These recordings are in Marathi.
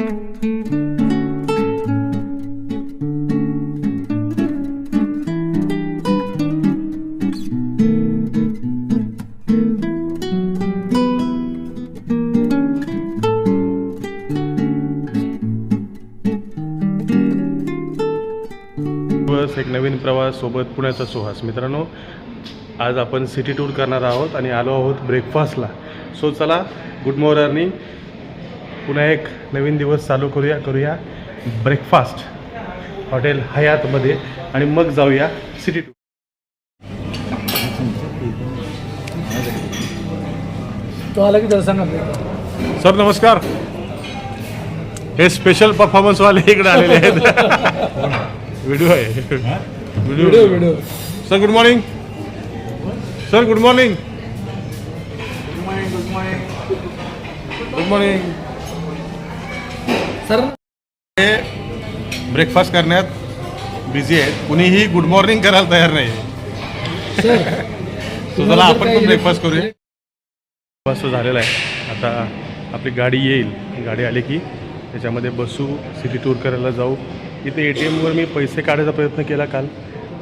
बस एक नवीन प्रवास सोबत पुण्याचा सुहास. मित्रांनो आज आपण सिटी टूर करणार आहोत आणि आलो आहोत ब्रेकफास्टला सो चला गुड मॉर्निंग पुन्हा एक नवीन दिवस चालू करूया करूया. ब्रेकफास्ट हॉटेल हयातमध्ये. आणि मग जाऊया सिटी टूर तो आला की मी. सर नमस्कार. हे स्पेशल परफॉर्मन्सवाले इकडे आलेले आहेत. व्हिडिओ आहे. Video video sir good morning sir good morning good morning sir हे ब्रेकफास्ट करण्यात बिझी आहेत. कुणीही गुड मॉर्निंग करायला तयार नाही सर चला आपण पण ब्रेकफास्ट करूया. ब्रेकफास्ट झालेला आहे. आता आपली गाडी येईल. गाडी आली की त्याच्यामध्ये बसू सिटी टूर करायला जाऊ. इथे ए टी एमवर मी पैसे काढायचा प्रयत्न केला काल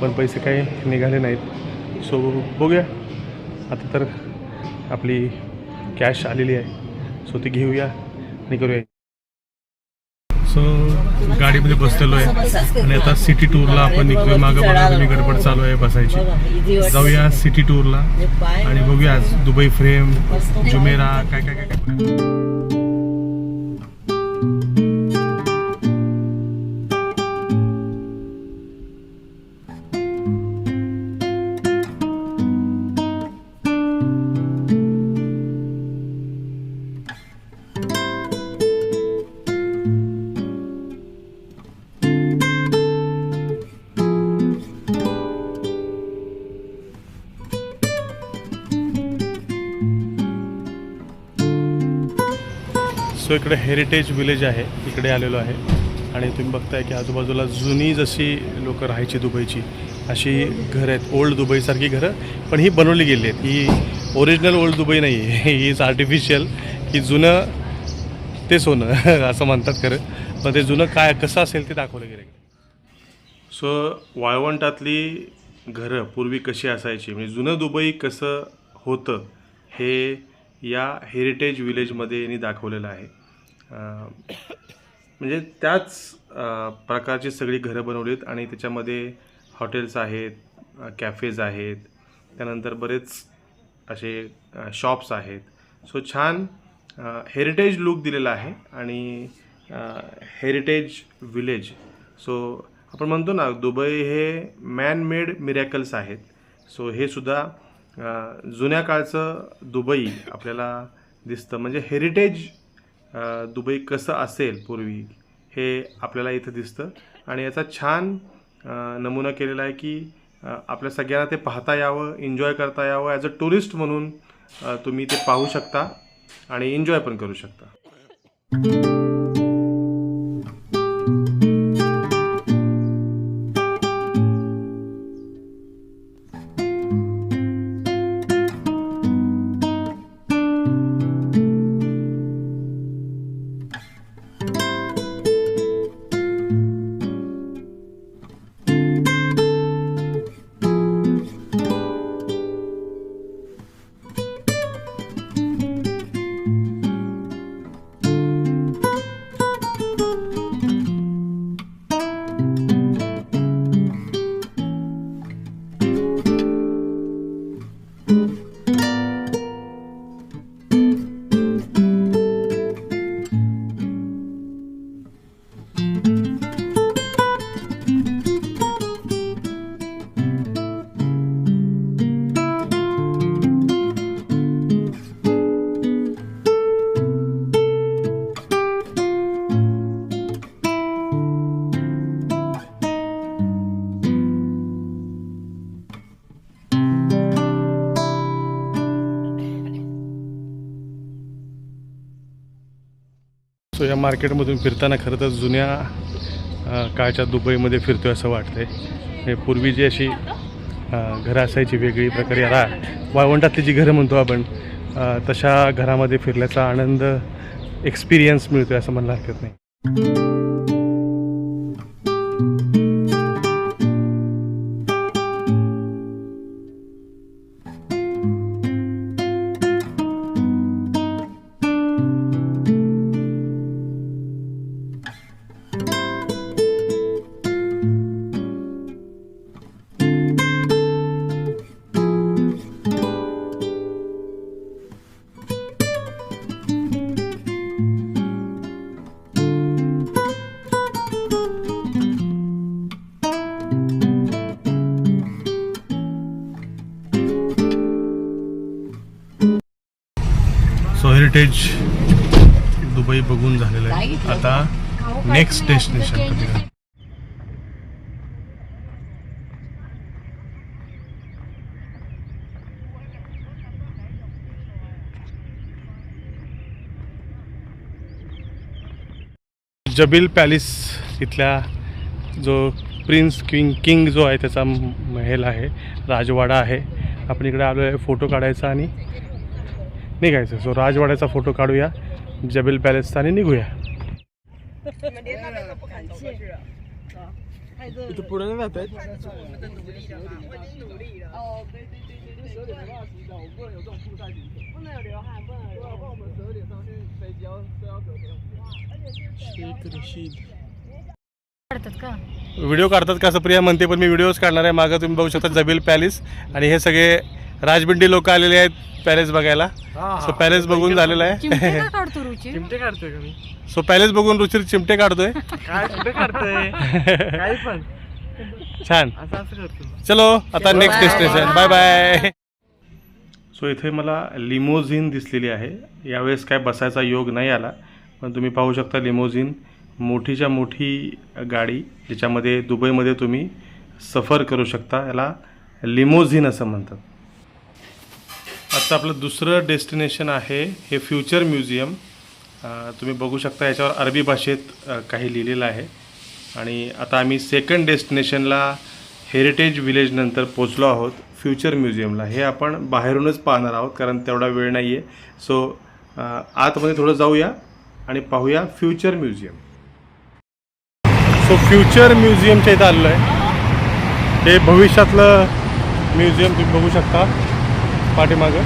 पण पैसे काही निघाले नाहीत. सो बघूया. आता तर आपली कॅश आलेली आहे. सो ती घेऊया आणि करूया. असं गाडीमध्ये बसलेलो आहे. आणि आता सिटी टूरला आपण निघतोय. मागं बघा तुम्ही गडबड चालू आहे बसायची. जाऊया सिटी टूरला आणि बघूया दुबई फ्रेम जुमेरा काय काय काय काय. सो इकडे हेरिटेज विलेज आहे इकडे आलेलो आहे. आणि तुम्ही बघताय की आजूबाजूला जुनी जशी लोक राहायची दुबईची अशी घरं आहेत. ओल्ड दुबईसारखी घरं पण ही बनवली गेली आहेत. ही ओरिजिनल ओल्ड दुबई नाही आहे. ही इज आर्टिफिशियल की जुनं ते सोनं असं म्हणतात खरं. पण ते जुनं काय कसं असेल ते दाखवलं गेलं. सो वाळवंटातली घरं पूर्वी कशी असायची? म्हणजे जुनं दुबई कसं होतं हे या हेरिटेज विलेजमध्ये यांनी दाखवलेलं आहे. म्हणजे त्याच प्रकारची सगळी घरं बनवलीत आणि त्याच्यामध्ये हॉटेल्स आहेत कॅफेज आहेत त्यानंतर बरेच असे शॉप्स आहेत. सो छान हेरिटेज लुक दिलेला आहे आणि हेरिटेज विलेज सो आपण म्हणतो ना दुबई हे मॅन मेड मिरॅकल्स आहेत. सो हे सुद्धा जुन्या काळचं दुबई आपल्याला दिसतं. म्हणजे हेरिटेज दुबई कसं असेल पूर्वी हे आपल्याला इथं दिसतं. आणि याचा छान नमुना केलेला आहे की आपल्या सगळ्यांना ते पाहता यावं एन्जॉय करता यावं ॲज अ टुरिस्ट म्हणून तुम्ही ते पाहू शकता आणि एन्जॉय पण करू शकता. मार्केटमधून फिरताना खरं तर जुन्या काळच्या दुबईमध्ये फिरतोय असं वाटतंय. हे पूर्वी जी अशी घरं असायची वेगळी प्रकारे रा वाळवंटातली जी घरं म्हणतो आपण तशा घरामध्ये फिरल्याचा आनंद एक्सपिरियन्स मिळतोय असं म्हणायला हरकत नाही. हेरिटेज दुबई बघून झालेलं आहे. आता नेक्स्ट डेस्टिनेशन जबील पॅलेस इथल्या जो प्रिन्स किंग किंग जो आहे त्याचा महल आहे. राजवाडा आहे. आपण इकडे आलो आहे फोटो काढायचा आणि निघायचं. सो राजवाड्याचा फोटो काढूया. जबील पॅलेसचा आणि निघूया. व्हिडिओ काढतात का? असं प्रिया म्हणते पण मी व्हिडिओज काढणार आहे. मागं तुम्ही बघू शकता जबील पॅलेस आणि हे सगळे राजबिंडी लोक आलेले आहेत पॅलेस बघायला. सो पॅलेस बघून झालेला चिमटे आहे का काढतो रुची? चिमटे काढतोय का मी? सो पॅलेस बघून रुचिर चिमटे काढतोय. काय कुठे काढतोय? काय पण. छान. असं असं करतो चलो आता next destination bye bye so इथे मला लिमोझिन दिसलेली आहे. यावेळेस काय बसायचा योग नाही आला पण तुम्ही पाहू शकता लिमोझिन मोठीच्या मोठी गाडी ज्याच्यामध्ये दुबईमध्ये तुम्ही सफर करू शकता. याला लिमोझिन असं म्हणतात. आता आपलं दुसरं डेस्टिनेशन आहे हे फ्युचर म्युझियम. तुम्ही बघू शकता याच्यावर अरबी भाषेत काही लिहिलेलं आहे. आणि आता आम्ही सेकंड डेस्टिनेशनला हेरिटेज विलेज नंतर पोचलो आहोत फ्युचर म्युझियमला हे आपण बाहेरूनच पाहणार आहोत कारण तेवढा वेळ नाही आहे सो आतमध्ये थोडं जाऊया आणि पाहूया फ्युचर म्युझियम सो फ्युचर म्युझियमच्या इथं आलेलो आहे. हे भविष्यातलं म्युझियम तुम्ही बघू शकता. पाठीमागं.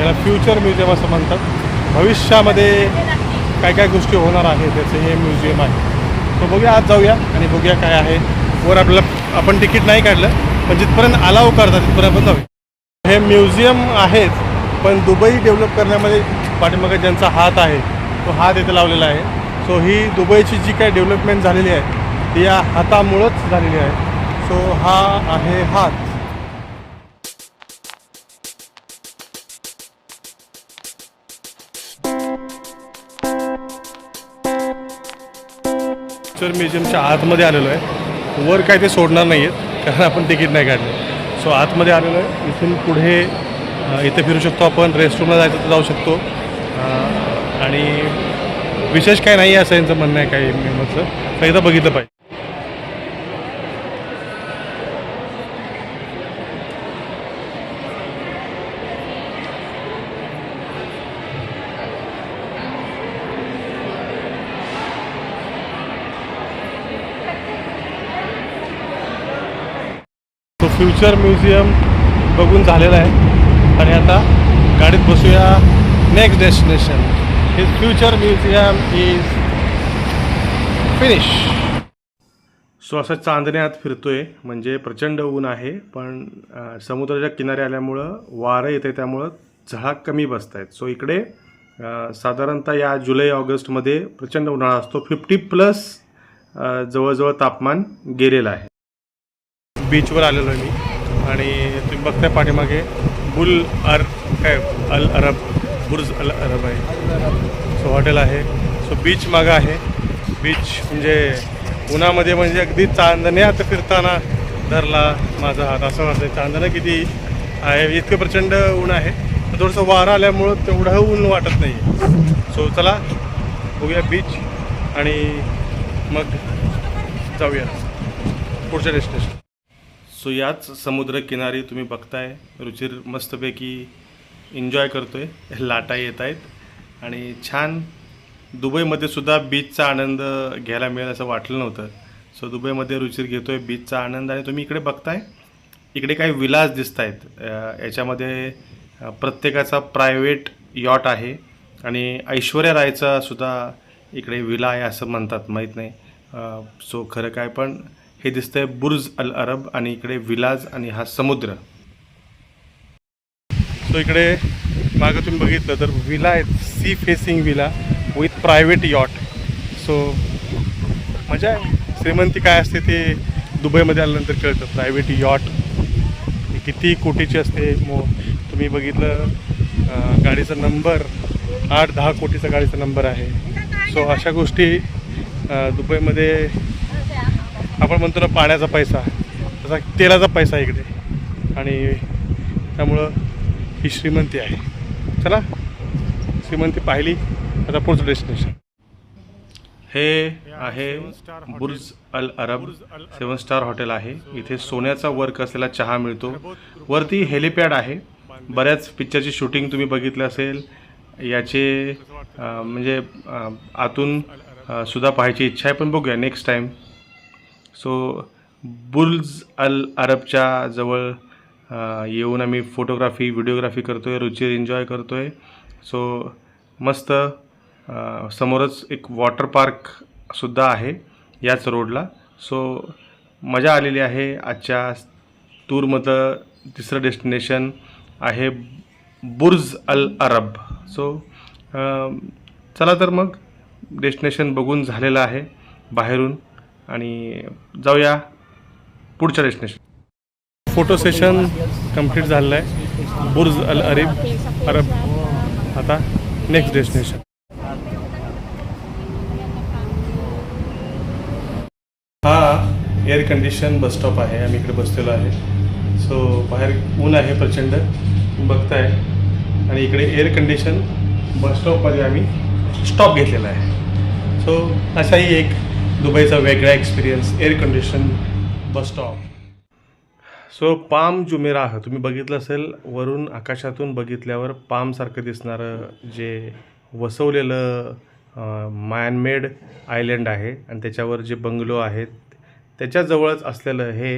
याला फ्युचर म्युझियम असं म्हणतात. भविष्यामध्ये काय काय गोष्टी होणार आहे त्याचं हे म्युझियम आहे. तो बघूया आज जाऊया आणि बघूया काय आहे. वर आपल्याला आपण तिकीट नाही काढलं पण जिथपर्यंत अलाव करतात तिथपर्यंत आपण जाऊया. हे म्युझियम आहेत पण दुबई डेव्हलप करण्यामध्ये पाठीमागे ज्यांचा हात आहे तो हात इथे लावलेला आहे. सो ही दुबईची जी काय डेव्हलपमेंट झालेली आहे ती या हातामुळंच झालेली आहे. सो हा आहे हात. पिक्चर म्युझियमच्या आतमध्ये आलेलो आहे. वर काय ते सोडणार नाही आहेत कारण आपण तिकीट नाही काढलं. सो आतमध्ये आलेलो आहे. इथून पुढे इथे फिरू शकतो आपण रेस्टरूमला जायचं तर जाऊ शकतो. आणि विशेष काय नाही आहे असं यांचं म्हणणं आहे काही मेंबरचं तर एकदा बघितलं पाहिजे. फ्युचर म्युझियम बघून झालेलं आहे. आणि आता गाडीत बसूया next destination his future museum is finish so असं चांदण्यात फिरतोय. म्हणजे प्रचंड ऊन आहे पण समुद्राच्या किनारे आल्यामुळं वारं येते त्यामुळं झळाक कमी बसत आहेत सो इकडे साधारणतः या जुलै ऑगस्टमध्ये प्रचंड उन्हाळा असतो. फिफ्टी प्लस जवळजवळ तापमान गेलेलं आहे. बीचवर आलेलो आहे मी. आणि तुम्ही बघताय पाठीमागे बुल अर काय अल अरब बुर्ज अल अरब आहे. सो हॉटेल आहे. सो बीच मागं आहे. बीच म्हणजे उन्हामध्ये म्हणजे अगदी चांदण्यात फिरताना धरला माझा हात. असं वाटतं चांदणं किती आहे इतकं प्रचंड ऊन आहे. थोडंसं वारं आल्यामुळं तेवढं ऊन वाटत नाही सो चला बघूया बीच आणि मग जाऊया पुढच्या डेस्टिनेशन सो याच समुद्रकिनारी तुम्ही बघताय रुचिर मस्तपैकी एन्जॉय करतोय. लाटा येत आहेत. आणि छान दुबईमध्ये सुद्धा बीचचा आनंद घ्यायला मिळेल असं वाटलं नव्हतं. सो दुबईमध्ये रुचिर आहे बीचचा आनंद. आणि तुम्ही इकडे बघताय इकडे काही विलास दिसत आहेत याच्यामध्ये प्रत्येकाचा प्रायव्हेट यॉट आहे. आणि ऐश्वर्या रायचा सुद्धा इकडे विला आहे असं म्हणतात माहीत नाही. सो खरं काय पण हे दिसतंय बुर्ज अल अरब आणि इकडे विलाज आणि हा समुद्र. सो इकडे मागं तुम्ही बघितलं तर विला आहेत sea facing villa with private yacht so मजा आहे. श्रीमंती काय असते ते दुबईमध्ये आल्यानंतर कळतं. प्रायव्हेट यॉट किती कोटीची असते. मो तुम्ही बघितलं गाडीचा नंबर आठ दहा कोटीचा गाडीचा नंबर आहे. सो अशा गोष्टी दुबईमध्ये आपण म्हणतो ना पाण्याचा पैसा. तसा तेलाचा पैसा इकडे. आणि त्यामुळं ही श्रीमंती आहे. चला श्रीमंती पाहिली आता पुढचं डेस्टिनेशन हे आहे Burj Al Arab seven star hotel आहे. इथे सोन्याचा वर्क असलेला चहा मिळतो. वरती हेलिपॅड आहे. बऱ्याच पिक्चरची शूटिंग तुम्ही बघितलं असेल. याचे म्हणजे आतून सुद्धा पाहायची इच्छा आहे पण बघूया next time so Burj Al अरबच्या जवळ येऊन आम्ही फोटोग्राफी व्हिडिओग्राफी करतो आहे रुचीर एन्जॉय करतो आहे सो मस्त समोरच एक वॉटर पार्कसुद्धा आहे याच रोडला सो मजा आलेली आहे. आजच्या टूरमधलं तिसरं डेस्टिनेशन आहे बुर्ज अल अरब सो चला तर मग डेस्टिनेशन बघून झालेलं आहे बाहेरून. आणि जाऊया पुढच्या डेस्टिनेशन फोटो सेशन कंप्लीट झालेलं आहे. बुर्ज अल अरीब अरब. आता नेक्स्ट डेस्टिनेशन हा एअर कंडिशन बस स्टॉप आहे. आम्ही इकडे बसलेलो आहे. सो बाहेर ऊन आहे प्रचंड. बघताय. आणि इकडे एअर कंडिशन बस स्टॉपमध्ये आम्ही स्टॉप घेतलेला आहे. सो असाही एक दुबईचा वेगळा experience air condition bus stop so Palm Jumeirah तुम्ही बघितलं असेल वरून आकाशातून बघितल्यावर पामसारखं दिसणारं जे वसवलेलं मॅनमेड आयलँड आहे आणि त्याच्यावर जे बंगलो आहेत त्याच्याजवळच असलेलं हे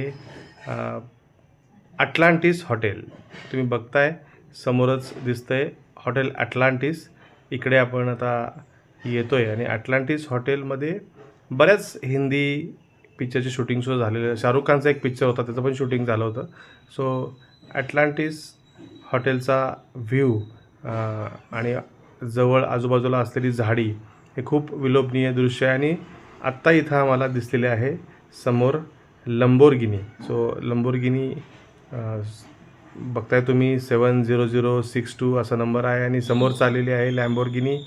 अटलांटिस हॉटेल तुम्ही बघताय समोरच दिसतंय हॉटेल अटलांटिस इकडे आपण आता येतो आहे आणि अटलांटिस हॉटेलमध्ये बऱ्याच हिंदी पिक्चरची शूटिंगसुद्धा झालेलं शाहरुख खानचा एक पिक्चर होता त्याचं पण शूटिंग झालं होतं. सो ॲटलांटिस हॉटेलचा व्ह्यू आणि जवळ आजूबाजूला असलेली झाडी हे खूप विलोभनीय दृश्य आहे आणि आत्ता इथं आम्हाला दिसलेले आहे समोर लंबोरगिनी. सो लंबोरगिनी बघताय तुम्ही seven zero zero six two असा नंबर आहे आणि समोर चाललेली आहे लॅम्बोरगिनी.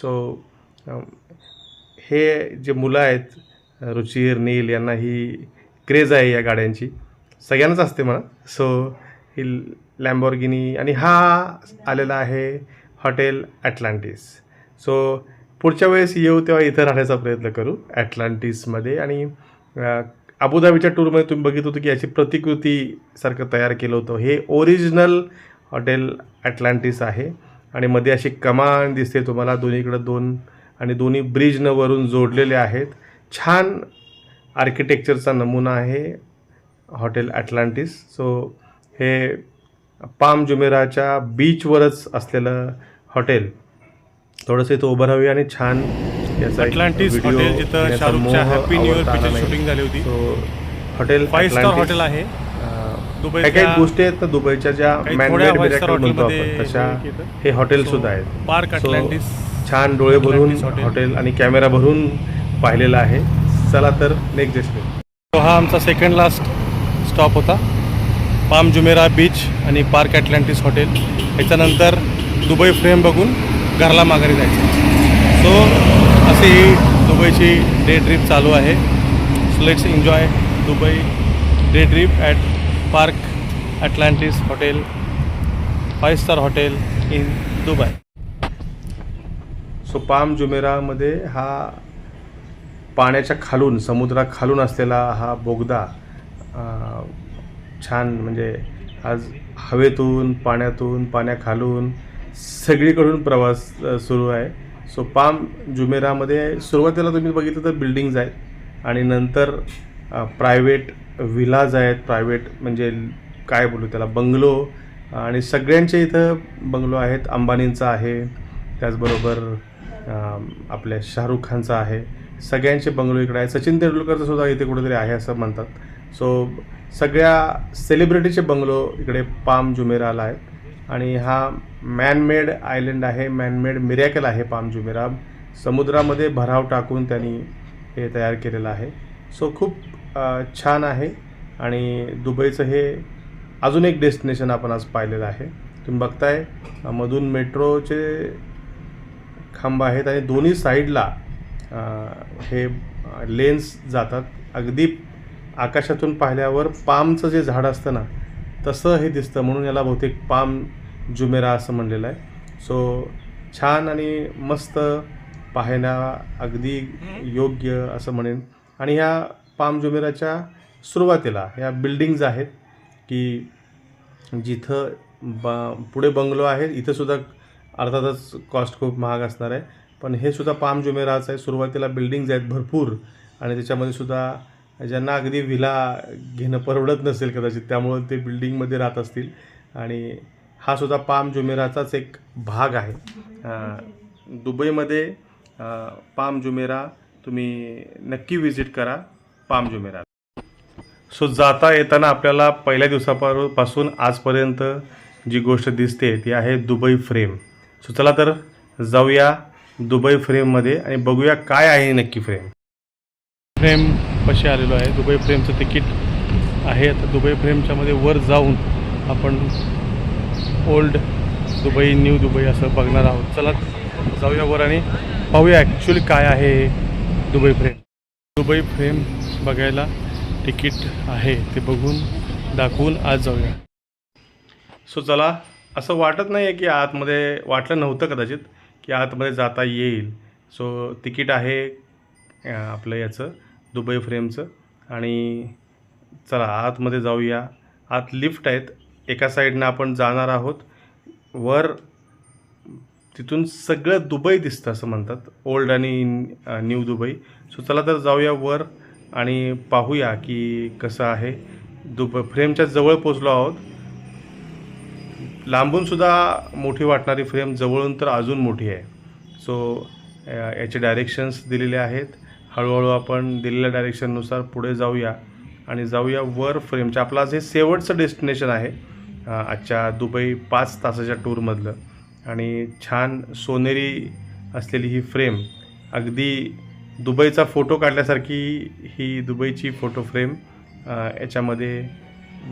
सो हे जे मुलं आहेत रुचिर नील यांना ही क्रेज आहे या गाड्यांची. सगळ्यांनाच असते म्हणा. सो ही लॅम्बॉर्गिनी आणि हा आलेला आहे हॉटेल ॲटलांटिस सो पुढच्या वेळेस येऊ तेव्हा इथं राहण्याचा प्रयत्न करू ॲटलांटिसमध्ये आणि अबुधाबीच्या टूरमध्ये तुम्ही बघित होतं की याची प्रतिकृतीसारखं तयार केलं होतं. हे ओरिजिनल हॉटेल ॲटलांटिस आहे. आणि मध्ये अशी कमान दिसते तुम्हाला. दोन्हीकडं दोन आणि दोन्ही ब्रिजनं वरून जोडलेले आहेत. छान आर्किटेक्चरचा नमुना आहे हॉटेल ॲटलांटिस सो हे पाम जुमेराच्या बीचवरच असलेलं हॉटेल. थोडंसं इथं उभं राहूया आणि छान याचा अटलांटिस हॉटेल जिथं शाहरुखच्या Happy New Year picture. Shooting झाली होती. So hotel five star Atlantis, hotel आहे. काही काही गोष्टी आहेत ना दुबईच्या ज्या मॅनमेड मिरॅकल म्हणतो आपण तशा हे हॉटेल सुद्धा आहेत. पार्क अटलांटिस छान डोळे भरून हॉटेल. आणि कॅमेरा भरून पाहिलेला आहे. चला तर नेक्स्ट डेस्टिनेशन तो हा आमचा सेकंड लास्ट स्टॉप होता. पाम जुमेरा बीच आणि पार्क ॲटलांटिस हॉटेल. याच्यानंतर दुबई फ्रेम बघून घरला माघारी जायचं. सो अशी ही दुबईची डे ट्रिप चालू आहे. So let's enjoy Dubai day trip at park Atlantis hotel five star hotel in Dubai so Palm जुमेरामध्ये हा पाण्याच्या खालून समुद्राखालून असलेला हा बोगदा छान म्हणजे आज हवेतून पाण्यातून पाण्याखालून सगळीकडून प्रवास सुरू आहे. सो पाम जुमेरामध्ये सुरुवातीला तुम्ही बघितलं तर बिल्डिंग्ज आहेत आणि नंतर प्रायव्हेट विलाज आहेत. प्रायव्हेट म्हणजे काय बोलू त्याला बंगलो आणि सगळ्यांचे इथं बंगलो आहेत. अंबानींचा आहे. त्याचबरोबर आपल्या शाहरुख खानचा आहे. सगळ्यांचे बंगलो इकडे आहे सचिन तेंडुलकरचं सुद्धा इथे कुठेतरी आहे असं म्हणतात. सो सगळ्या सेलिब्रिटीचे बंगलो इकडे पाम जुमेराला आहेत. आणि हा मॅनमेड आयलंड आहे. मॅनमेड मिरॅकल आहे पाम जुमेरा. समुद्रामध्ये भराव टाकून त्यांनी हे तयार केलेलं आहे. सो खूप छान आहे. आणि दुबईचं हे अजून एक डेस्टिनेशन आपण आज पाहिलेलं आहे. तुम्ही बघताय मधून मेट्रोचे खांब आहेत आणि दोन्ही साईडला हे लेन्स जातात. अगदी आकाशातून पाहिल्यावर पामचं जे झाड असतं ना तसं हे दिसतं. म्हणून याला बहुतेक पाम जुमेरा असं म्हणलेलं आहे. सो छान आणि मस्त पाहण्या अगदी योग्य असं म्हणेन. आणि ह्या पाम जुमेराच्या सुरुवातीला ह्या बिल्डिंग्ज आहेत की जिथं ब पुढे बंगलो आहे इथंसुद्धा अर्थातच कॉस्ट खूप महाग असणार आहे. पण हे सुद्धा पाम जुमेराचं आहे. सुरुवातीला बिल्डिंग्ज आहेत भरपूर आणि त्याच्यामध्ये सुद्धा ज्यांना अगदी विला घेणं परवडत नसेल कदाचित त्यामुळं ते बिल्डिंगमध्ये राहत असतील. आणि हा सुद्धा पाम जुमेराचाच एक भाग आहे. दुबईमध्ये पाम जुमेरा तुम्ही नक्की विजिट करा पाम जुमेरा. सो जाता येताना आपल्याला पहिल्या दिवसापासून आजपर्यंत जी गोष्ट दिसते ती आहे दुबई फ्रेम सो चला तर जाऊया दुबई फ्रेममध्ये आणि बघूया काय आहे नक्की फ्रेम. फ्रेम कशी आलेलो आहे. दुबई फ्रेमचं तिकीट आहे. आता दुबई फ्रेमच्यामध्ये वर जाऊन आपण ओल्ड दुबई न्यू दुबई असं बघणार आहोत. चला जाऊया वर आणि पाहूया ॲक्च्युली काय आहे हे दुबई फ्रेम. दुबई फ्रेम बघायला तिकीट आहे. ते बघून दाखवून आज जाऊया. सो चला असं वाटत नाही आहे की आतमध्ये वाटलं नव्हतं कदाचित की आतमध्ये जाता येईल. सो तिकीट आहे आपलं याचं दुबई फ्रेमचं. आणि चला आतमध्ये जाऊया. आत लिफ्ट आहेत. एका साईडनं आपण जाणार आहोत. वर तिथून सगळं दुबई दिसतं असं म्हणतात. ओल्ड आणि न्यू दुबई. सो चला तर जाऊया वर आणि पाहूया की कसं आहे. दुब फ्रेमच्या जवळ पोचलो आहोत. लांबूनसुद्धा मोठी वाटणारी फ्रेम जवळून तर अजून मोठी आहे. सो याचे डायरेक्शन्स दिलेले आहेत. हळूहळू आपण दिलेल्या डायरेक्शननुसार पुढे जाऊया आणि जाऊया वर फ्रेमच्या. आपलं जे शेवटचं डेस्टिनेशन आहे आजच्या दुबई पाच तासाच्या टूरमधलं आणि छान सोनेरी असलेली ही फ्रेम अगदी दुबईचा फोटो काढल्यासारखी ही दुबईची फोटो फ्रेम याच्यामध्ये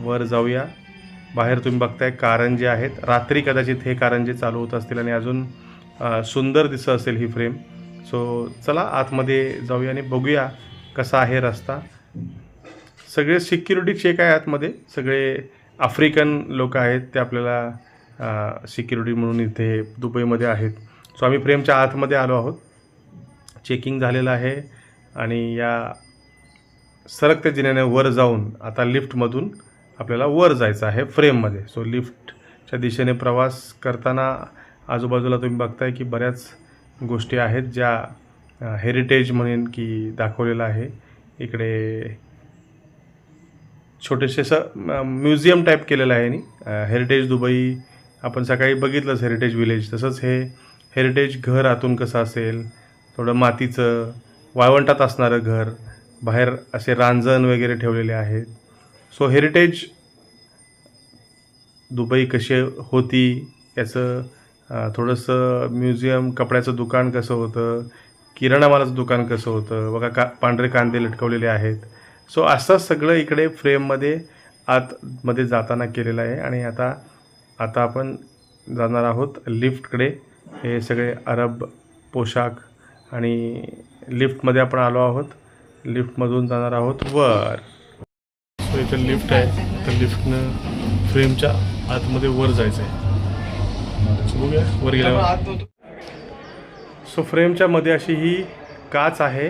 वर जाऊया. बाहेर तुम्ही बघताय कारंजे आहेत रात्री कदाचित हे कारंजे चालू होत असतील आणि अजून सुंदर दिसत असेल ही फ्रेम. सो चला आतमध्ये जाऊया आणि बघूया कसा आहे रस्ता. सगळे सिक्युरिटी चेक आहे आतमध्ये. सगळे आफ्रिकन लोक आहेत ते आपल्याला सिक्युरिटी म्हणून इथे दुबईमध्ये आहेत. सो आम्ही फ्रेमच्या आतमध्ये आलो आहोत. चेकिंग झालेलं आहे आणि या सरकत्या जिन्याने वर जाऊन आता लिफ्टमधून आपल्याला वर जायचं आहे फ्रेममध्ये सो लिफ्टच्या दिशेने प्रवास करताना आजूबाजूला तुम्ही बघताय की बऱ्याच गोष्टी आहेत ज्या हेरिटेज म्हणेन की दाखवलेलं आहे. इकडे छोटेसे असं म्युझियम टाईप केलेलं आहे नी हेरिटेज दुबई आपण सकाळी बघितलंच हेरिटेज विलेज तसंच हे हेरिटेज घर आतून कसं असेल थोडं मातीचं वाळवंटात असणारं घर बाहेर असे रांजण वगैरे ठेवलेले आहेत. सो हेरिटेज दुबई कशी होती? याचं थोडंसं म्युझियम कपड्याचं दुकान कसं होतं? किराणा मालाचं दुकान कसं होतं? बघा का पांढरे कांदे लटकवलेले आहेत. सो असं सगळं इकडे फ्रेममध्ये आतमध्ये जाताना केलेलं आहे आणि आता आता आपण जाणार आहोत लिफ्टकडे. हे सगळे अरब पोशाख आणि लिफ्टमध्ये आपण आलो आहोत. लिफ्टमधून जाणार आहोत वर. सो इथं लिफ्ट आहे. तर लिफ्टनं फ्रेमच्या आतमध्ये वर जायचं आहे बघूया वर गेल्यावर. सो फ्रेमच्या मध्ये अशी ही काच आहे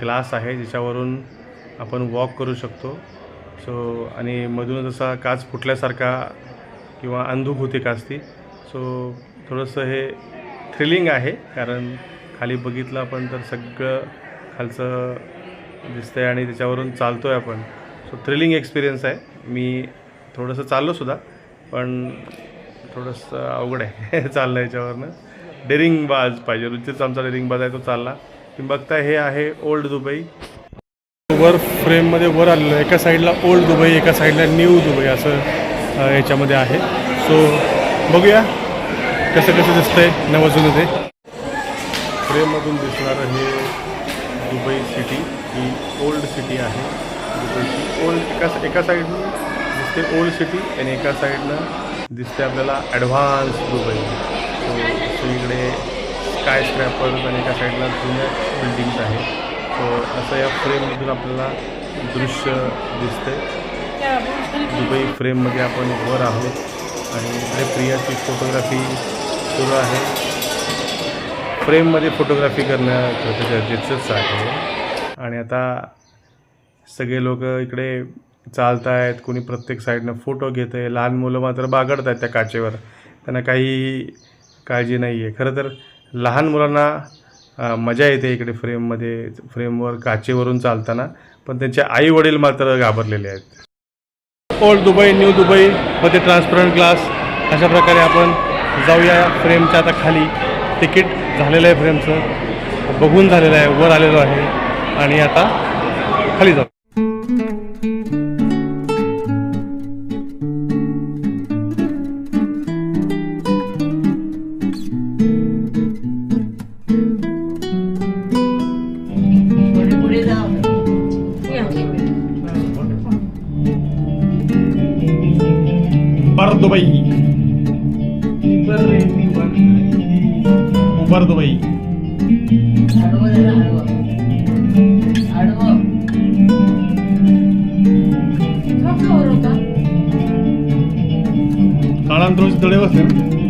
ग्लास आहे ज्याच्यावरून आपण वॉक करू शकतो. सो आणि मधूनच असा काच फुटल्यासारखा किंवा अंधुभूती काच ती सो थोडंसं हे थ्रिलिंग आहे कारण खाली बघितलं आपण तर सगळं खालचं दिसतंय आणि त्याच्यावरून चालतो आहे आपण. सो थ्रिलिंग एक्सपिरियन्स आहे. मी थोडंसं चाललोसुद्धा पण थोडंसं अवघड आहे चाललं याच्यावरनं. डेरिंग बाज पाहिजे. रुचीच आमचा डेरिंग बाज आहे तो चालला. तुम्ही बघताय हे आहे ओल्ड दुबई. वर फ्रेममध्ये वर आलेलं एका साईडला ओल्ड दुबई एका साईडला न्यू दुबई असं याच्यामध्ये आहे. सो बघूया कसं कसं दिसतंय नवजून ते. फ्रेममधून दिसणारं हे दुबई सिटी ही ओल्ड सिटी आहे. दुबईची ओल्ड एका एका साईडनं दिसते ओल्ड सिटी आणि एका साईडनं दिसते आपल्याला ॲडव्हान्स दुबई. सो सगळीकडे स्काय स्क्रॅपर्स आणि एका साईडला जुन्या बिल्डिंग्स आहेत. सो असं या फ्रेममधून आपल्याला दृश्य दिसते दुबई फ्रेममध्ये आपण वर आहोत आणि इकडे प्रियाची फोटोग्राफी सुरू आहे. फ्रेममध्ये फोटोग्राफी करणं गरजेचंच आहे. आणि आता सगळे लोक इकडे चालत आहेत कोणी प्रत्येक साईडनं फोटो घेत आहे लहान मुलं मात्र बागडत आहेत त्या काचेवर. त्यांना काही काळजी नाही आहे खरं तर लहान मुलांना मजा येते इकडे फ्रेममध्ये फ्रेमवर काचेवरून चालताना पण त्यांचे आई वडील मात्र घाबरलेले आहेत. ओल्ड दुबई न्यू दुबई मध्ये ट्रान्सपरंट ग्लास अशा प्रकारे आपण जाऊया फ्रेमच्या आता खाली. तिकीट झालेलं आहे फ्रेमचं. बघून झालेलं आहे वर आलेलो आहे. आणि आता खाली जाऊ. दुबई बर दुबई काळांतराचे तळे बसले